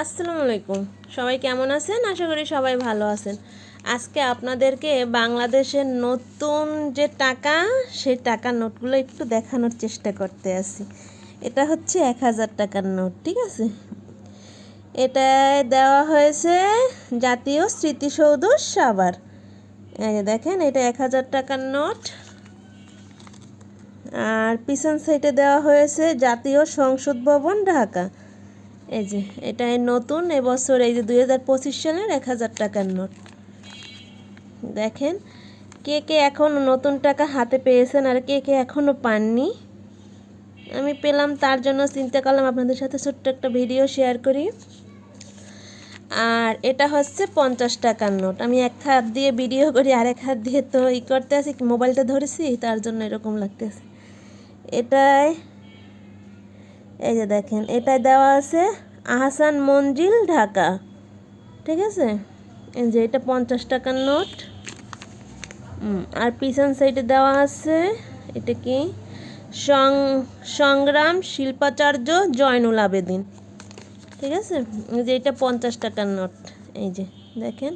আসসালামু আলাইকুম। সবাই কেমন আছেন? আশা করি সবাই ভালো আছেন। আজকে আপনাদেরকে বাংলাদেশের নতুন যে টাকা, সেই টাকার নোটগুলো একটু দেখানোর চেষ্টা করতে আসি এটা হচ্ছে এক হাজার টাকার নোট, ঠিক আছে? এটায় দেওয়া হয়েছে জাতীয় স্মৃতিসৌধ যে দেখেন, এটা এক হাজার টাকার নোট। আর পিছন সাইডে দেওয়া হয়েছে জাতীয় সংসদ ভবন ঢাকা। এই যে, এটাই নতুন, এবছর এই যে দুই হাজার পঁচিশ সালের এক হাজার টাকার নোট। দেখেন, কে কে এখন নতুন টাকা হাতে পেয়েছেন আর কে কে এখনও পাননি, আমি পেলাম তার জন্য চিন্তা করলাম আপনাদের সাথে ছোট্ট একটা ভিডিও শেয়ার করি। আর এটা হচ্ছে পঞ্চাশ টাকার নোট। আমি এক হাত দিয়ে ভিডিও করি আর এক হাত দিয়ে তো ই করতে আছি, মোবাইলটা ধরেছি, তার জন্য এরকম লাগতেছে। এটাই এই যে দেখেন এটাই দেওয়া আছে আহসান মঞ্জিল ঢাকা। ঠিক আছে? এই যে এটা পঞ্চাশ টাকার নোট। আর পিছন সাইডে দেওয়া আছে, এটা কি? সংগ্রাম শিল্পাচার্য জয়নুল আবেদিন। ঠিক আছে? এই যে এটা পঞ্চাশ টাকার নোট। এই যে, দেখেন।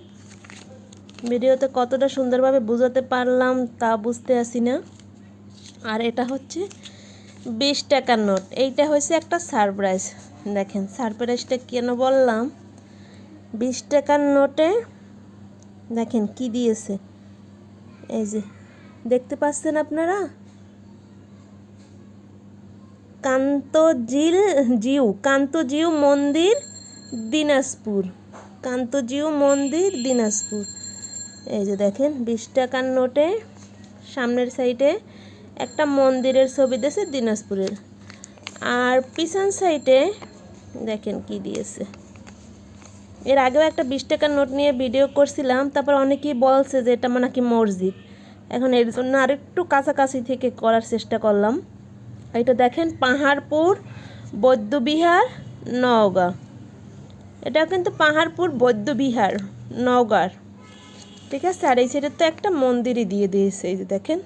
ভিডিওতে কতটা সুন্দরভাবে বোঝাতে পারলাম তা বুঝতে আসি না আর এটা হচ্ছে বিশ টাকার নোট। এইটা হচ্ছে একটা সারপ্রাইজ। দেখেন, সারপ্রাইজটা কেন বললাম? বিশ টাকার নোটে, দেখেন কি দিয়েছে। এই যে, দেখতে পাচ্ছেন আপনারা? কান্তজিল জিউ, কান্তজিউ মন্দির, দিনাজপুর। কান্তজিউ মন্দির, দিনাজপুর। এই যে দেখেন, বিশ টাকার নোটে, সামনের সাইডে একটা মন্দিরের ছবি দিয়েছে দিনাজপুরের। আর পিছন সাইডে দেখেন কি দিয়েছে। এর আগেও একটা বিশ টাকার নোট নিয়ে ভিডিও করছিলাম, তারপর অনেকেই বলছে যে এটা নাকি মসজিদ। এখন এর জন্য আরেকটু কাছাকাছি থেকে করার চেষ্টা করলাম। এটা দেখেন, পাহাড়পুর বৌদ্ধবিহার নওগাঁ। এটা কিন্তু পাহাড়পুর বৌদ্ধবিহার নওগাঁর। ঠিক আছে? আর এই সাইডে তো একটা মন্দিরই দিয়ে দিয়েছে, এই যে দেখেন।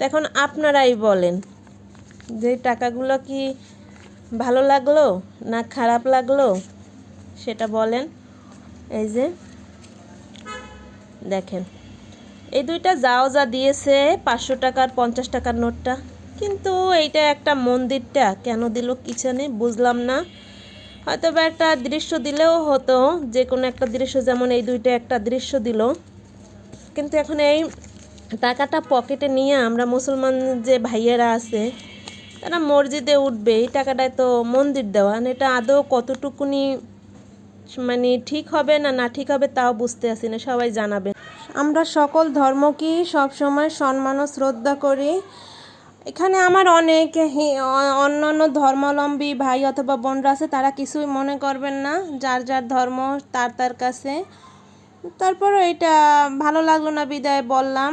এখন আপনারাই বলেন, যে টাকাগুলো কি ভালো লাগল না খারাপ লাগল সেটা বলেন। এই যে, দেখেন, এই দুইটা যাও যা দিয়েছে, পাঁচশো টাকার, পঞ্চাশ টাকার নোটটা। কিন্তু এইটা একটা মন্দিরটা, কেন দিল কিচেনে বুঝলাম না। হয়তো বা একটা দৃশ্য দিলেও হতো, যে কোনো একটা দৃশ্য, যেমন এই দুইটা একটা দৃশ্য দিল। কিন্তু এখন এই টাকাটা পকেটে নিয়ে আমরা মুসলমান যে ভাইয়েরা আছে, তারা মসজিদে উঠবে, এই টাকাটায় তো মন্দির দেওয়া। এটা আদৌ কতটুকুনি মানে ঠিক হবে না না ঠিক হবে তাও বুঝতে আসি না, সবাই জানাবে। আমরা সকল ধর্মকেই সবসময় সম্মান ও শ্রদ্ধা করি। এখানে আমার অনেক অন্য অন্য ধর্মাবলম্বী ভাই অথবা বোনরা আছে, তারা কিছুই মনে করবেন না, যার যার ধর্ম, তার তার কাছে। তারপরও এটা ভালো লাগল না বিদায় বললাম।